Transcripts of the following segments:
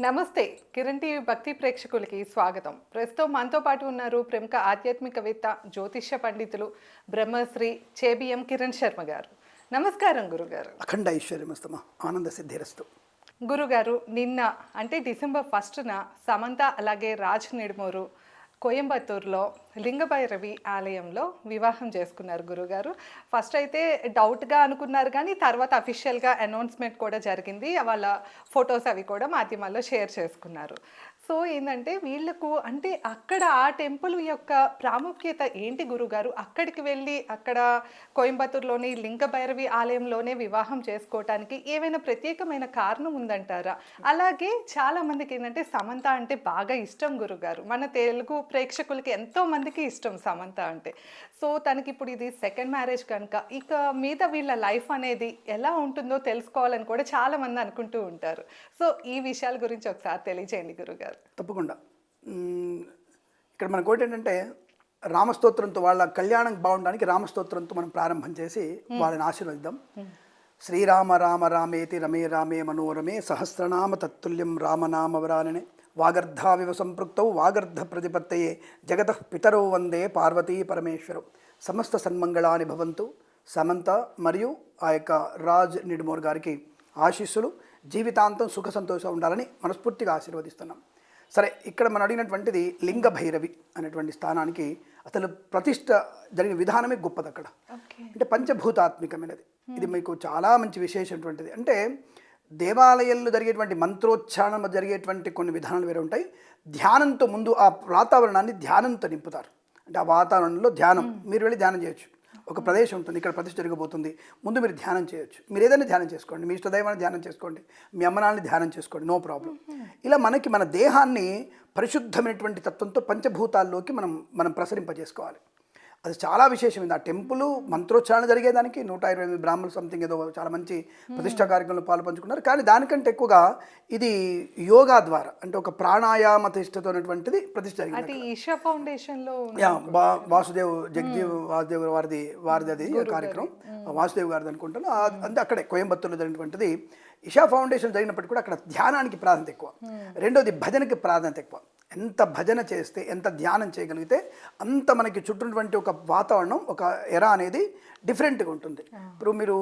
నమస్తే కిరణ్ టీవీ భక్తి ప్రేక్షకులకి స్వాగతం. ప్రస్తుతం మనతో పాటు ఉన్నారు ప్రముఖ ఆధ్యాత్మికవేత్త జ్యోతిష్య పండితులు బ్రహ్మశ్రీ చేబిఎం కిరణ్ శర్మ గారు. నమస్కారం గురుగారు. అఖండ ఐశ్వర్యమస్తమ ఆనంద సిద్ధిరస్తు. గురుగారు నిన్న అంటే డిసెంబర్ ఫస్ట్న సమంత అలాగే రాజ్ నిడుమూరు కోయంబత్తూరులో లింగభైరవి ఆలయంలో వివాహం చేసుకున్నారు గురుగారు. ఫస్ట్ అయితే డౌట్గా అనుకున్నారు కానీ తర్వాత అఫీషియల్గా అనౌన్స్మెంట్ కూడా జరిగింది. వాళ్ళ ఫొటోస్ అవి కూడా మాధ్యమాల్లో షేర్ చేసుకున్నారు. సో ఏంటంటే వీళ్ళకు అంటే అక్కడ ఆ టెంపుల్ యొక్క ప్రాముఖ్యత ఏంటి గురుగారు? అక్కడికి వెళ్ళి అక్కడ కోయంబత్తూరులోని లింగభైరవి ఆలయంలోనే వివాహం చేసుకోవటానికి ఏమైనా ప్రత్యేకమైన కారణం ఉందంటారా? అలాగే చాలా మందికి ఏంటంటే సమంత అంటే బాగా ఇష్టం గురుగారు. మన తెలుగు ప్రేక్షకులకి ఎంతో మందికి ఇష్టం సమంత అంటే. సో తనకి ఇప్పుడు ఇది సెకండ్ మ్యారేజ్ కనుక ఇక మీద వీళ్ళ లైఫ్ అనేది ఎలా ఉంటుందో తెలుసుకోవాలని కూడా చాలా మంది అనుకుంటూ ఉంటారు. సో ఈ విషయాల గురించి ఒకసారి తెలియజేయండి గురుగారు. తప్పకుండా. ఇక్కడ మనకు ఒకటి ఏంటంటే రామస్తోత్రంతో వాళ్ళ కళ్యాణం బాగుండడానికి రామస్తోత్రంతో మనం ప్రారంభం చేసి వాళ్ళని ఆశీర్వదిద్దాం. శ్రీరామ రామ రామేతి రమే రామే మనోరమే సహస్రనామ తత్తుల్యం రామనామ వరాననే వాగర్ధావివ సంపృక్తౌ వాగర్ధ ప్రతిపత్తయే జగత పితరౌ వందే పార్వతీ పరమేశ్వరం. సమస్త సన్మంగళాని భవంతు. సమంత మరియు ఆ యొక్క రాజ్ నిడుమోర్ గారికి ఆశీస్సులు. జీవితాంతం సుఖ సంతోషం ఉండాలని మనస్ఫూర్తిగా ఆశీర్వదిస్తున్నాం. సరే ఇక్కడ మనం అడిగినటువంటిది లింగ భైరవి అనేటువంటి స్థానానికి అసలు ప్రతిష్ట జరిగిన విధానమే గొప్పది అక్కడ. అంటే పంచభూతాత్మికమైనది. ఇది మీకు చాలా మంచి విశేషమైనటువంటిది. అంటే దేవాలయాల్లో జరిగేటువంటి మంత్రోచ్చారణ జరిగేటువంటి కొన్ని విధానాలు వేరే ఉంటాయి. ధ్యానంతో ముందు ఆ వాతావరణాన్ని ధ్యానంతో నింపుతారు. అంటే ఆ వాతావరణంలో ధ్యానం. మీరు వెళ్ళి ధ్యానం చేయొచ్చు. ఒక ప్రదేశం ఉంటుంది ఇక్కడ ప్రతిష్ఠ జరగబోతుంది. ముందు మీరు ధ్యానం చేయొచ్చు. మీరు ఏదైనా ధ్యానం చేసుకోండి. మీ ఇష్టదైవాన్ని ధ్యానం చేసుకోండి. మీ అమ్మనాన్ని ధ్యానం చేసుకోండి. No problem. ఇలా మనకి మన దేహాన్ని పరిశుద్ధమైనటువంటి తత్వంతో పంచభూతాల్లోకి మనం మనం ప్రసరింపజేసుకోవాలి. అది చాలా విశేషమైంది. ఆ టెంపుల్ మంత్రోచ్చారణ జరిగేదానికి నూట ఇరవై ఎనిమిది బ్రాహ్మణులు సంథింగ్ ఏదో చాలా మంచి ప్రతిష్టా కార్యక్రమంలో పాలు పంచుకున్నారు కానీ దానికంటే ఎక్కువగా ఇది యోగా ద్వారా అంటే ఒక ప్రాణాయామ తిష్టతో ఉన్నటువంటిది ప్రతిష్ట జరిగింది ఈషా ఫౌండేషన్లో ఉన్న- యా వా వాసుదేవ్ జగజీవ్ వాసుదేవ్ వారిది వారిది అది కార్యక్రమం. వాసుదేవ్ గారిది అనుకుంటాను. అంతే అక్కడే కోయంబత్తూరులో జరిగినటువంటిది. ఇషా ఫౌండేషన్ జరిగినప్పటికీ కూడా అక్కడ ధ్యానానికి ప్రాధాన్యత ఎక్కువ. రెండోది భజనకి ప్రాధాన్యత ఎక్కువ. ఎంత భజన చేస్తే ఎంత ధ్యానం చేయగలిగితే అంత మనకి చుట్టూటువంటి ఒక వాతావరణం ఒక ఎర అనేది డిఫరెంట్గా ఉంటుంది. ఇప్పుడు మీరు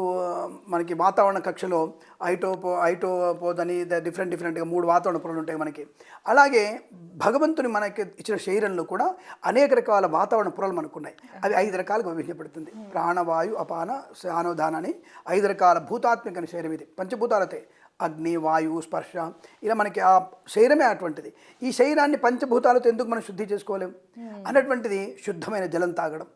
మనకి వాతావరణ కక్షలో ఐటోపో ఐటోపోదని డిఫరెంట్ డిఫరెంట్గా మూడు వాతావరణ పొరలు ఉంటాయి మనకి. అలాగే భగవంతుని మనకి ఇచ్చిన శరీరంలో కూడా అనేక రకాల వాతావరణ పొరలు మనకు ఉన్నాయి అవి ఐదు రకాలుగా విభజించబడుతుంది. ప్రాణవాయు అపాన శానోదాన అని ఐదు రకాల భూతాత్మిక శరీరం ఇది. పంచభూతాలతే అగ్ని వాయువు స్పర్శ ఇలా మనకి ఆ శరీరమే అటువంటిది. ఈ శరీరాన్ని పంచభూతాలతో ఎందుకు మనం శుద్ధి చేసుకోలేం? అన్నటువంటిది శుద్ధమైన జలం తాగడం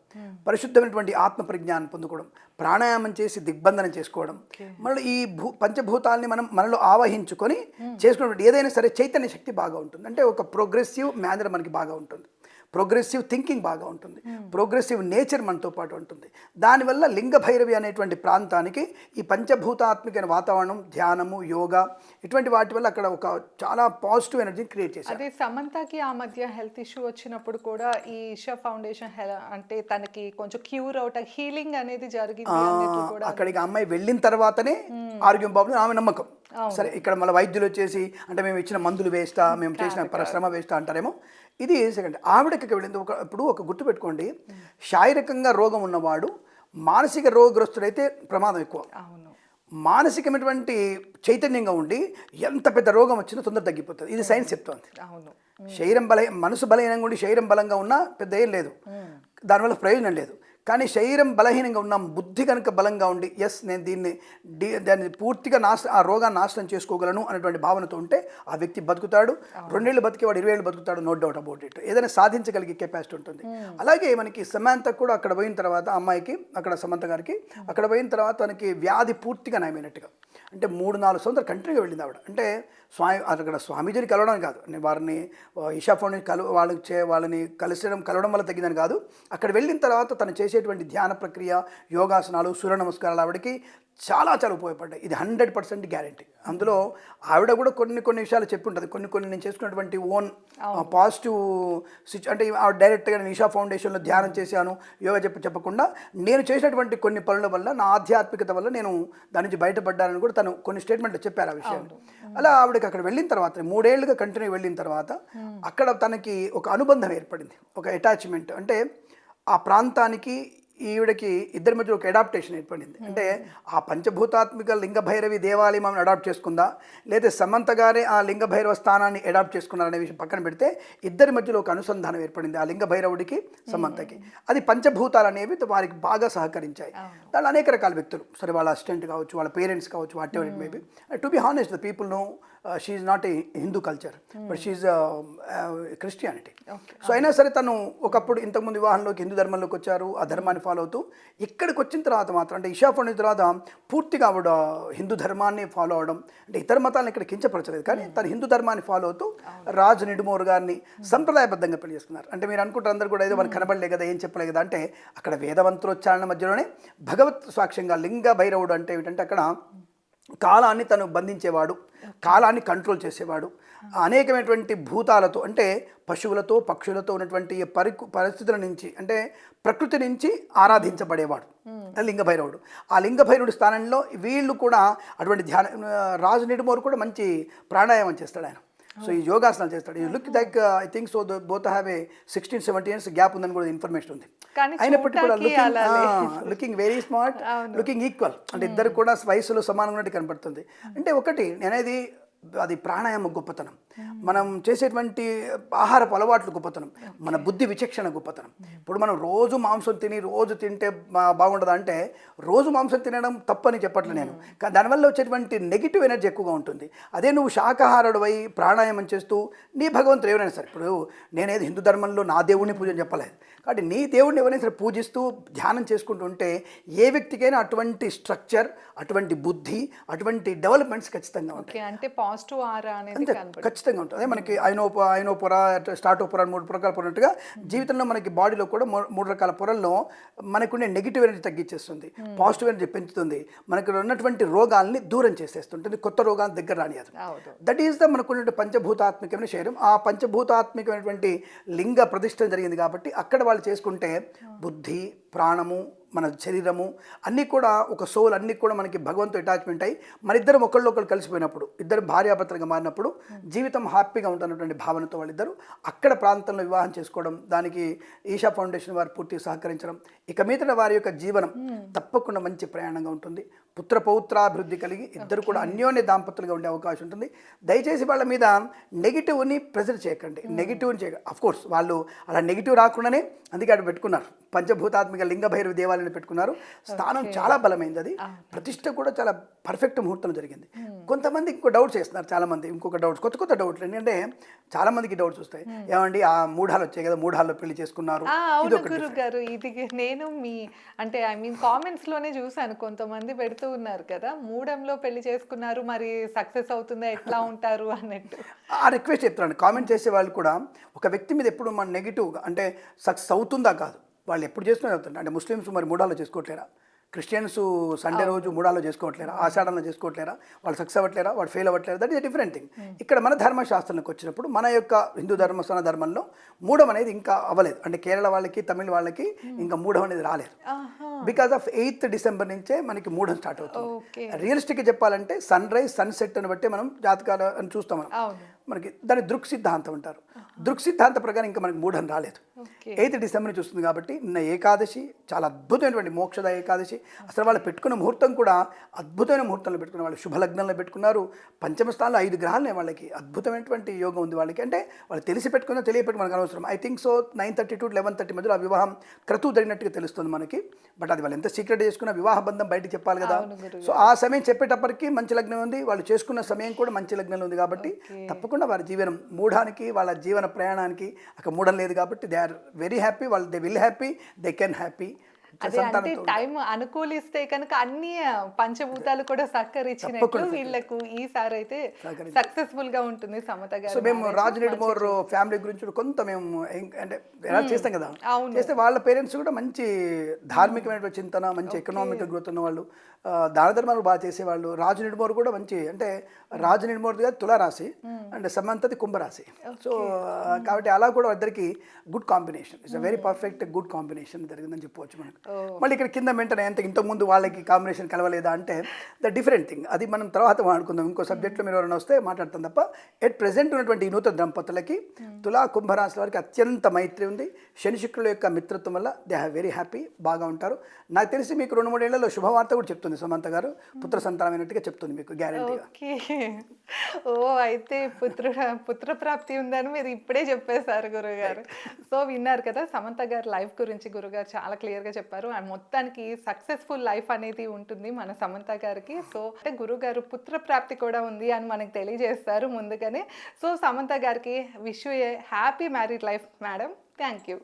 పరిశుద్ధమైనటువంటి ఆత్మ ప్రజ్ఞాన్ని పొందుకోవడం ప్రాణాయామం చేసి దిగ్బంధనం చేసుకోవడం మళ్ళీ ఈ భూ పంచభూతాలని మనం మనలో ఆవహించుకొని చేసుకున్నటువంటి ఏదైనా సరే చైతన్య శక్తి బాగా ఉంటుంది. అంటే ఒక ప్రోగ్రెసివ్ మేనర్ మనకి బాగా ఉంటుంది. ప్రోగ్రెసివ్ థింకింగ్ బాగా ఉంటుంది. ప్రోగ్రెసివ్ నేచర్ మనతో పాటు ఉంటుంది. దానివల్ల లింగ భైరవి అనేటువంటి ప్రాంతానికి ఈ పంచభూతాత్మికమైన వాతావరణం ధ్యానము యోగా ఇటువంటి వాటి వల్ల అక్కడ ఒక చాలా పాజిటివ్ ఎనర్జీని క్రియేట్ చేశారు. అదే సమంతకి ఆ మధ్య హెల్త్ ఇష్యూ వచ్చినప్పుడు కూడా ఈ ఈషా ఫౌండేషన్ అంటే తనకి కొంచెం క్యూర్ అవుట్ హీలింగ్ అనేది జరిగింది అక్కడికి అమ్మాయి వెళ్ళిన తర్వాతనే ఆరోగ్యం బాగుంది ఆమె నమ్మకం. సరే ఇక్కడ మళ్ళీ వైద్యులు వచ్చేసి అంటే మేము ఇచ్చిన మందులు వేస్తా మేము చేసిన పరిశ్రమ వేస్తా అంటారేమో. ఇది సెకండ్ ఆవిడకి వెళ్ళింది ఒక ఇప్పుడు ఒక గుర్తుపెట్టుకోండి శారీరకంగా రోగం ఉన్నవాడు మానసిక రోగగ్రస్తుడైతే ప్రమాదం ఎక్కువ. మానసికమైనటువంటి చైతన్యంగా ఉండి ఎంత పెద్ద రోగం వచ్చినా తొందర తగ్గిపోతుంది. ఇది సైన్స్ చెప్తోంది. అవును. శరీరం బల మనసు బలహీనంగా ఉండి శరీరం బలంగా ఉన్నా పెద్ద ఏం లేదు. దానివల్ల ప్రయోజనం లేదు. కానీ శరీరం బలహీనంగా ఉన్న బుద్ధి కనుక బలంగా ఉండి ఎస్ నేను దీన్ని డి దాన్ని పూర్తిగా నాశ ఆ రోగాన్ని నాశనం చేసుకోగలను అనేటువంటి భావనతో ఉంటే ఆ వ్యక్తి బతుకుతాడు. రెండేళ్ళు బతికేవాడు ఇరవై ఏళ్ళు బతుకుతాడు నో డౌట్ అబౌట్ ఇట్ ఏదైనా సాధించగలిగే కెపాసిటీ ఉంటుంది. అలాగే మనకి సమంత కూడా అక్కడ పోయిన తర్వాత అమ్మాయికి అక్కడ సమంత గారికి అక్కడ పోయిన తర్వాత తనకి వ్యాధి పూర్తిగా నయమైనట్టుగా. అంటే మూడు నాలుగు సంవత్సరాలు కంటిన్యూగా వెళ్ళింది ఆవిడ. అంటే స్వామి అక్కడ స్వామీజీని కలవడం కాదు. నేను వారిని ఆ, ఈషా ఫౌండేషన్ కలు వాళ్ళకి చే వాళ్ళని కలిసడం కలవడం వల్ల తగ్గిందని కాదు. అక్కడ వెళ్ళిన తర్వాత తను చేసేటువంటి ధ్యాన ప్రక్రియ యోగాసనాలు సూర్య నమస్కారాలు ఆవిడకి చాలా చాలా ఉపయోగపడ్డాయి. ఇది హండ్రెడ్ పర్సెంట్ గ్యారంటీ. అందులో ఆవిడ కూడా కొన్ని కొన్ని విషయాలు చెప్పి ఉంటుంది కొన్ని కొన్ని నేను చేసుకున్నటువంటి ఓన్ పాజిటివ్ సిచ్ అంటే డైరెక్ట్గా నేను ఈషా ఫౌండేషన్లో ధ్యానం చేశాను యోగా చెప్పి చెప్పకుండా నేను చేసినటువంటి కొన్ని పనుల వల్ల నా ఆధ్యాత్మికత వల్ల నేను దాని నుంచి బయటపడ్డానని కూడా తను కొన్ని స్టేట్మెంట్లు చెప్పారు ఆ విషయాన్ని. అలా ఆవిడకి అక్కడ వెళ్ళిన తర్వాత మూడేళ్ళుగా కంటిన్యూ వెళ్ళిన తర్వాత అక్కడ తనకి ఒక అనుబంధం ఏర్పడింది. ఒక అటాచ్మెంట్. అంటే ఆ ప్రాంతానికి ఈవిడకి ఇద్దరి మధ్య ఒక అడాప్టేషన్ ఏర్పడింది. అంటే ఆ పంచభూతాత్మిక లింగ భైరవి దేవాలయం ఆమెను అడాప్ట్ చేసుకుందా? లేదా సమంత గారే ఆ లింగ భైరవ స్థానాన్ని అడాప్ట్ చేసుకున్నారనే విషయం పక్కన పెడితే ఇద్దరి మధ్యలో ఒక అనుసంధానం ఏర్పడింది ఆ లింగ భైరవుడికి సమంతకి అది పంచభూతాలు అనేవి వారికి బాగా సహకరించాయి. దాంట్లో అనేక రకాల వ్యక్తులు. సరే వాళ్ళ అసిస్టెంట్ కావచ్చు వాళ్ళ పేరెంట్స్ కావచ్చు whatever it maybe to be honest the people know she not a Hindu culture but she Christianity so అయినా సరే తను ఒకప్పుడు ఇంతకుముందు వివాహంలోకి హిందూ ధర్మంలోకి వచ్చారు ఆ ధర్మాన్ని ఫాలో అవుతూ ఇక్కడికి వచ్చిన తర్వాత మాత్రం అంటే ఇషా పండిన తర్వాత పూర్తిగా ఆవిడ హిందూ ధర్మాన్ని ఫాలో అవడం అంటే ఇతర మతాలను ఇక్కడ కించపరచలేదు కానీ తను హిందూ ధర్మాన్ని ఫాలో అవుతూ రాజు నిడుమోరు గారిని సంప్రదాయబద్ధంగా పెళ్ళి చేసుకున్నారు. అంటే మీరు అనుకుంటారు అందరూ కూడా ఏదో మనకు కనబడలే కదా ఏం చెప్పలే కదా అంటే అక్కడ వేదవంతులోచ్చారణ మధ్యలోనే భగవత్ సాక్ష్యంగా లింగ భైరవుడు అంటే ఏమిటంటే అక్కడ కాలాన్ని తను బంధించేవాడు కాలాన్ని కంట్రోల్ చేసేవాడు. అనేకమైనటువంటి భూతాలతో అంటే పశువులతో పక్షులతో ఉన్నటువంటి పరి పరిస్థితుల నుంచి అంటే ప్రకృతి నుంచి ఆరాధించబడేవాడు లింగ భైరవుడు ఆ లింగ భైరవుడి స్థానంలో వీళ్ళు కూడా అటువంటి ధ్యాన రాజు నిడుమోరు కూడా మంచి ప్రాణాయామం చేస్తాడు ఆయన సో ఈ యోగాసనాలు చేస్తాడు. ఈ look like I think so both have a sixteen seventy years gap ఉందని కూడా ఇన్ఫర్మేషన్ ఉంది. అయినప్పటికీ కూడా looking looking very smart looking equal అంటే ఇద్దరు కూడా వయసులో సమానంగా ఉన్నట్టు కనపడుతుంది అంటే ఒకటి నేనేది అది ప్రాణాయామ గొప్పతనం. మనం చేసేటువంటి ఆహారపు అలవాట్లు గొప్పతనం మన బుద్ధి విచక్షణ గొప్పతనం. ఇప్పుడు మనం రోజు మాంసం తిని రోజు తింటే బాగుండదా అంటే రోజు మాంసం తినడం తప్పని చెప్పట్లే నేను. కానీ దానివల్ల వచ్చేటువంటి నెగిటివ్ ఎనర్జీ ఎక్కువగా ఉంటుంది. అదే నువ్వు శాకాహారుడు అయి ప్రాణాయామం చేస్తూ నీ భగవంతుడు ఎవరైనా సరే ఇప్పుడు నేనేది హిందూ ధర్మంలో నా దేవుడిని పూజ చెప్పలేదు. కాబట్టి నీ దేవుడిని ఎవరైనా సరే పూజిస్తూ ధ్యానం చేసుకుంటూ ఉంటే ఏ వ్యక్తికైనా అటువంటి స్ట్రక్చర్ అటువంటి బుద్ధి అటువంటి డెవలప్మెంట్స్ ఖచ్చితంగా ఉంటాయి. అంటే పాజిటివ్ ఆరా అనేది కనబడుతుంది ఖచ్చితంగా ఉంటుంది. అదే మనకి ఐనోప ఐనోపొర స్టార్ట్ పొర మూడు రకాల పొర ఉన్నట్టుగా జీవితంలో మనకి బాడీలో కూడా మూడు రకాల పొరల్లో మనకుండే నెగిటివ్ ఎనర్జీ తగ్గించేస్తుంది. పాజిటివ్ ఎనర్జీ పెంచుతుంది. మనకు ఉన్నటువంటి రోగాల్ని దూరం చేసేస్తుంటుంది. కొత్త రోగాలను దగ్గర రానియదు దట్ ఈస్ ద మనకున్న పంచభూతాత్మికమైన శరీరం. ఆ పంచభూతాత్మికమైనటువంటి లింగ ప్రతిష్ట జరిగింది కాబట్టి అక్కడ వాళ్ళు చేసుకుంటే బుద్ధి ప్రాణము మన శరీరము అన్నీ కూడా ఒక సోల్ అన్నీ కూడా మనకి భగవంతు అటాచ్మెంట్ అయ్యి మన ఇద్దరం ఒకళ్ళు ఒకళ్ళు కలిసిపోయినప్పుడు ఇద్దరు భార్యాభర్తలుగా మారినప్పుడు జీవితం హ్యాపీగా ఉంటున్నటువంటి భావనతో వాళ్ళిద్దరు అక్కడ ప్రాంతంలో వివాహం చేసుకోవడం దానికి ఈషా ఫౌండేషన్ వారు పూర్తిగా సహకరించడం ఇక మీదట వారి యొక్క జీవనం తప్పకుండా మంచి ప్రయాణంగా ఉంటుంది. పుత్ర పౌత్రాభివృద్ధి కలిగి ఇద్దరు కూడా అన్యోన్య దాంపత్యులుగా ఉండే అవకాశం ఉంటుంది. దయచేసి వాళ్ళ మీద నెగిటివ్ని ప్రెజర్ చేయకండి. నెగిటివ్ని చేయకండి అఫ్ కోర్స్ వాళ్ళు అలా నెగిటివ్ రాకుండానే అందుకే అక్కడ పెట్టుకున్నారు. పంచభూతాత్మిక లింగ భైరవ దేవాలయాన్ని పెట్టుకున్నారు. స్థానం చాలా బలమైంది అది. ప్రతిష్ట కూడా చాలా పర్ఫెక్ట్ ముహూర్తం జరిగింది. కొంతమంది ఇంకో డౌట్స్ వేస్తున్నారు చాలా మంది ఇంకొక డౌట్స్ కొత్త కొత్త డౌట్లు ఎందుకంటే చాలా మందికి డౌట్స్ వస్తాయి. ఏమండి ఆ మూఢాలు వచ్చాయి కదా మూఢాల్లో పెళ్ళి చేసుకున్నారు. గురు గారు. ఇది నేను మీ అంటే ఐ మీన్ కామెంట్స్లోనే చూసాను కొంతమంది పెడుతూ ఉన్నారు కదా మూడంలో పెళ్ళి చేసుకున్నారు మరి సక్సెస్ అవుతుందా ఎట్లా ఉంటారు అన్నట్టు. ఆ రిక్వెస్ట్ చెప్తున్నాను. కామెంట్ చేసే వాళ్ళు కూడా ఒక వ్యక్తి మీద ఎప్పుడు మన నెగిటివ్గా అంటే సక్సెస్ అవుతుందా కాదు. వాళ్ళు ఎప్పుడు చేసుకునే అవుతుంది అంటే ముస్లిమ్స్ మరి మూడాలో చేసుకోవట్లేరా? క్రిస్టియన్స్ సండే రోజు మూడాలో చేసుకోవట్లేరా? ఆషాఢంలో చేసుకోవట్లేరా? వాళ్ళు సక్సెస్ అవ్వట్లేరా? వాళ్ళు ఫెయిల్ అవ్వట్లేరా దట్ ఈస్ డిఫరెంట్ థింగ్ ఇక్కడ మన ధర్మశాస్త్రంలోకి వచ్చినప్పుడు మన యొక్క హిందూ ధర్మస్థాన ధర్మంలో మూడం అనేది ఇంకా అవ్వలేదు. అంటే కేరళ వాళ్ళకి తమిళ వాళ్ళకి ఇంకా మూడం అనేది రాలేదు. బికాస్ ఆఫ్ ఎయిత్ డిసెంబర్ నుంచే మనకి మూఢం స్టార్ట్ అవుతుంది. రియలిస్టిక్గా చెప్పాలంటే సన్ రైజ్ సన్సెట్ అని బట్టి మనం జాతకాలు అని చూస్తాం మనం. మనకి దాన్ని దృక్ సిద్ధాంతం అంటారు. దృక్ సిద్ధాంత ప్రకారం ఇంకా మనకి మూఢం రాలేదు. ఎయిత్ డిసెంబర్ నుంచి వస్తుంది కాబట్టి నిన్న ఏకాదశి చాలా అద్భుతమైనటువంటి మోక్షద ఏకాదశి. అసలు వాళ్ళు పెట్టుకున్న ముహూర్తం కూడా అద్భుతమైన ముహూర్తంలో పెట్టుకున్న వాళ్ళు శుభలగ్నంలో పెట్టుకున్నారు. పంచమ స్థానంలో ఐదు గ్రహాలనే వాళ్ళకి. అద్భుతమైనటువంటి యోగం ఉంది వాళ్ళకి. అంటే వాళ్ళు తెలిసి పెట్టుకున్నా తెలియపెట్టి మనకు అనవసరం. I think so nine thirty to eleven thirty మధ్యలో ఆ వివాహం క్రతువు జరిగినట్టుగా తెలుస్తుంది మనకి. బట్ అది వాళ్ళు ఎంత సీక్రెట్ చేసుకున్న వివాహ బంధం బయటకు చెప్పాలి కదా. సో ఆ సమయం చెప్పేటప్పటికి మంచి లగ్నం ఉంది. వాళ్ళు చేసుకున్న సమయం కూడా మంచి లగ్నంలో ఉంది కాబట్టి తప్పకుండా వారి జీవనం మూఢానికి వాళ్ళ జీవన ప్రయాణానికి అక్కడ మూఢం లేదు కాబట్టి దే ఆర్ వెరీ హ్యాపీ వాళ్ళు they will happy they can happy. అదే అంటే టైం అనుకూలిస్తే కనుక అన్ని పంచభూతాలు కూడా సహకరించినట్లు వీళ్ళకు ఈసారి అయితే సక్సెస్ఫుల్గా ఉంటుంది సమత సో గారు మేము రాజు నెడుమోర్ ఫ్యామిలీ గురించి కొంత మేము అంటే ఎలా చేస్తాం కదా. చేస్తే వాళ్ళ పేరెంట్స్ కూడా మంచి ధార్మికమైన చింతన మంచి ఎకనామిక్ గ్రోత్ ఉన్న వాళ్ళు దాన ధర్మాలు బాగా చేసేవాళ్ళు రాజు నిడుమోరు కూడా మంచి అంటే రాజు నిడుమోరు గారు తులారాశి అంటే సమంతది కుంభరాశి. సో కాబట్టి అలా కూడా ఇద్దరికి good combination it's very perfect good combination జరిగిందని చెప్పవచ్చు మనకు. మళ్ళీ ఇక్కడ కింద వెంటనే ఎంత ఇంతకుముందు వాళ్ళకి కాంబినేషన్ కలవలేదా అంటే ద డిఫరెంట్ థింగ్ అది మనం తర్వాత మాట్లాడుకుందాం. ఇంకో సబ్జెక్ట్లో మీరు ఎవరైనా వస్తే మాట్లాడతాం తప్ప ఎట్ ప్రెసెంట్ ఉన్నటువంటి ఈ నూతన దంపతులకి తులా కుంభరాశి వారికి అత్యంత మైత్రి ఉంది. శని శుక్రుల యొక్క మిత్రత్వం వల్ల దే హ్యావ్ వెరీ హ్యాపీ బాగా ఉంటారు. నాకు తెలిసి మీకు రెండు మూడేళ్ళలో శుభవార్త కూడా చెప్తుంది సుమంత గారు. పుత్ర సంతానమైనట్టుగా చెప్తుంది మీకు గ్యారంటీగా ఓ అయితే పుత్ర పుత్ర ప్రాప్తి ఉందని మీరు ఇప్పుడే చెప్పేశారు గురుగారు. సో విన్నారు కదా సమంత గారి లైఫ్ గురించి గురుగారు చాలా క్లియర్గా చెప్పారు. అండ్ మొత్తానికి సక్సెస్ఫుల్ లైఫ్ అనేది ఉంటుంది మన సమంత గారికి. సో అంటే గురుగారు పుత్ర ప్రాప్తి కూడా ఉంది అని మనకు తెలియజేస్తారు ముందుగానే. సో సమంత గారికి wish a happy married life madam. Thank you.